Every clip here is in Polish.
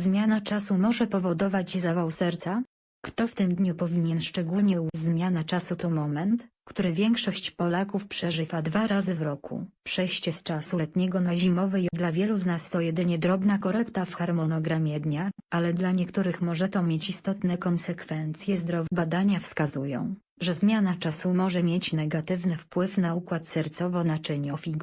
Zmiana czasu może powodować zawał serca? Kto w tym dniu powinien szczególnie. Zmiana czasu to moment, który większość Polaków przeżywa dwa razy w roku. Przejście z czasu letniego na zimowy dla wielu z nas to jedynie drobna korekta w harmonogramie dnia, ale dla niektórych może to mieć istotne konsekwencje zdrowotne. Badania wskazują, że zmiana czasu może mieć negatywny wpływ na układ sercowo-naczyniowy,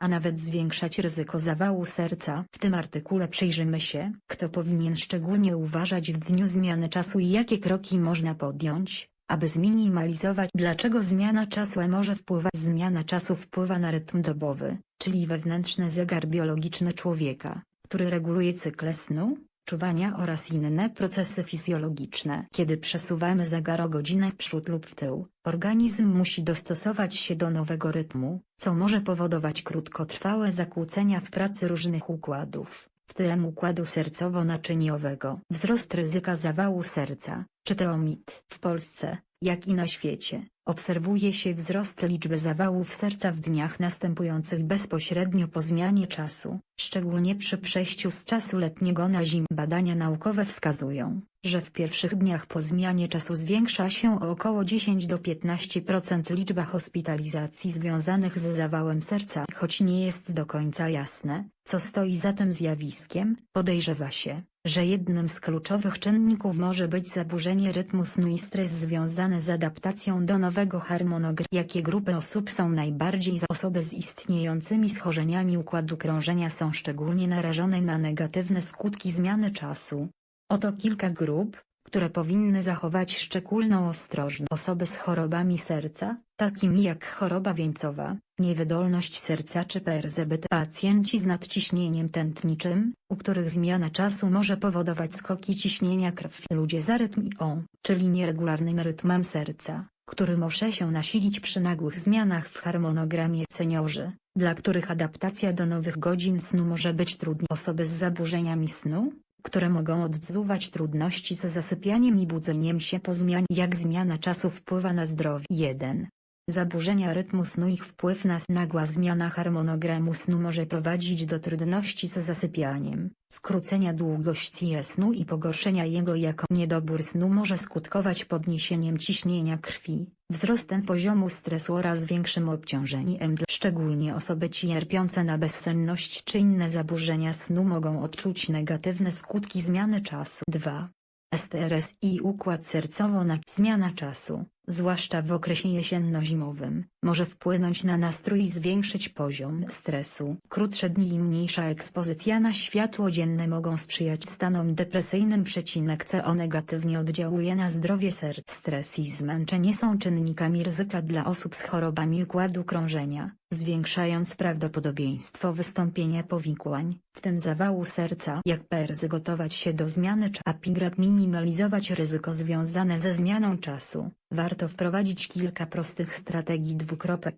a nawet zwiększać ryzyko zawału serca. W tym artykule przyjrzymy się, kto powinien szczególnie uważać w dniu zmiany czasu i jakie kroki można podjąć, aby zminimalizować dlaczego zmiana czasu może wpływać. Zmiana czasu wpływa na rytm dobowy, czyli wewnętrzny zegar biologiczny człowieka, który reguluje cykle snu, czuwania oraz inne procesy fizjologiczne. Kiedy przesuwamy zegar o godzinę w przód lub w tył, organizm musi dostosować się do nowego rytmu, co może powodować krótkotrwałe zakłócenia w pracy różnych układów, w tym układu sercowo-naczyniowego. Wzrost ryzyka zawału serca, czy teomit. W Polsce, jak i na świecie, obserwuje się wzrost liczby zawałów serca w dniach następujących bezpośrednio po zmianie czasu, szczególnie przy przejściu z czasu letniego na zimę. Badania naukowe wskazują, że w pierwszych dniach po zmianie czasu zwiększa się o około 10 do 15% liczba hospitalizacji związanych z zawałem serca. Choć nie jest do końca jasne, co stoi za tym zjawiskiem, podejrzewa się, że jednym z kluczowych czynników może być zaburzenie rytmu snu i stres związany z adaptacją do nowego harmonogramu. Jakie grupy osób są najbardziej za osoby z istniejącymi schorzeniami układu krążenia są szczególnie narażone na negatywne skutki zmiany czasu? Oto kilka grup, które powinny zachować szczególną ostrożność. Osoby z chorobami serca, takimi jak choroba wieńcowa, niewydolność serca czy PRZBT. Pacjenci z nadciśnieniem tętniczym, u których zmiana czasu może powodować skoki ciśnienia krwi. Ludzie z arytmią, czyli nieregularnym rytmem serca, który może się nasilić przy nagłych zmianach w harmonogramie. Seniorzy, dla których adaptacja do nowych godzin snu może być trudna. Osoby z zaburzeniami snu, które mogą odczuwać trudności z zasypianiem i budzeniem się po zmianie. Jak zmiana czasu wpływa na zdrowie? 1. Zaburzenia rytmu snu Ich wpływ na nagła zmiana harmonogramu snu może prowadzić do trudności z zasypianiem, skrócenia długości snu i pogorszenia jego jako niedobór snu może skutkować podniesieniem ciśnienia krwi, wzrostem poziomu stresu oraz większym obciążeniem. Szczególnie osoby cierpiące na bezsenność czy inne zaburzenia snu mogą odczuć negatywne skutki zmiany czasu. 2. STRS i układ sercowo na zmiana czasu, zwłaszcza w okresie jesienno-zimowym, może wpłynąć na nastrój i zwiększyć poziom stresu. Krótsze dni i mniejsza ekspozycja na światło dzienne mogą sprzyjać stanom depresyjnym. Przecinek CO negatywnie oddziałuje na zdrowie serca. Stres i zmęczenie są czynnikami ryzyka dla osób z chorobami układu krążenia, zwiększając prawdopodobieństwo wystąpienia powikłań, w tym zawału serca. Jak gotować się do zmiany czasu, a minimalizować ryzyko związane ze zmianą czasu. Warto wprowadzić kilka prostych strategii.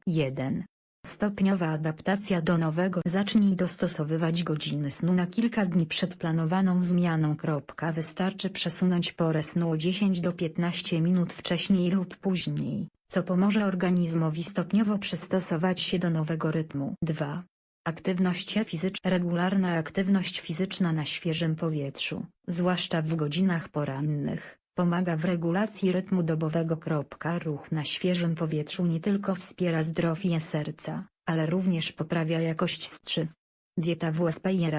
1. Stopniowa adaptacja do nowego Zacznij dostosowywać godziny snu na kilka dni przed planowaną zmianą. Wystarczy przesunąć porę snu o 10 do 15 minut wcześniej lub później, co pomoże organizmowi stopniowo przystosować się do nowego rytmu. 2. Aktywność fizyczna Regularna aktywność fizyczna na świeżym powietrzu, zwłaszcza w godzinach porannych, Pomaga w regulacji rytmu dobowego. Ruch na świeżym powietrzu nie tylko wspiera zdrowie serca, ale również poprawia jakość 3. Dieta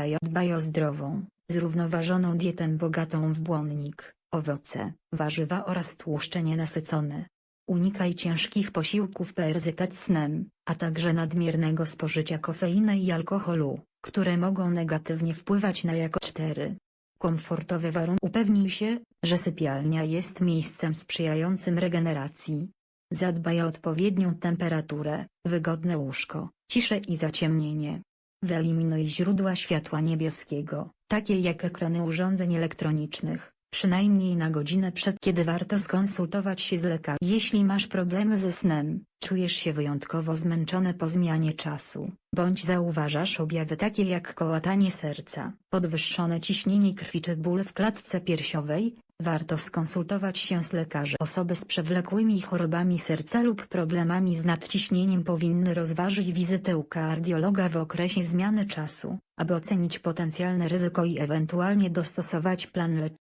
i dbaj o zdrową, zrównoważoną dietę bogatą w błonnik, owoce, warzywa oraz tłuszcze nienasycone. Unikaj ciężkich posiłków PRZ snem, a także nadmiernego spożycia kofeiny i alkoholu, które mogą negatywnie wpływać na jakość 4. Komfortowe warunki Upewnij się, że sypialnia jest miejscem sprzyjającym regeneracji. Zadbaj o odpowiednią temperaturę, wygodne łóżko, ciszę i zaciemnienie. Wyeliminuj źródła światła niebieskiego, takie jak ekrany urządzeń elektronicznych, przynajmniej na godzinę przed kiedy warto skonsultować się z lekarzem. Jeśli masz problemy ze snem, czujesz się wyjątkowo zmęczony po zmianie czasu, bądź zauważasz objawy takie jak kołatanie serca, podwyższone ciśnienie krwi czy ból w klatce piersiowej, Warto skonsultować się z lekarzem. Osoby z przewlekłymi chorobami serca lub problemami z nadciśnieniem powinny rozważyć wizytę u kardiologa w okresie zmiany czasu, aby ocenić potencjalne ryzyko i ewentualnie dostosować plan leczenia.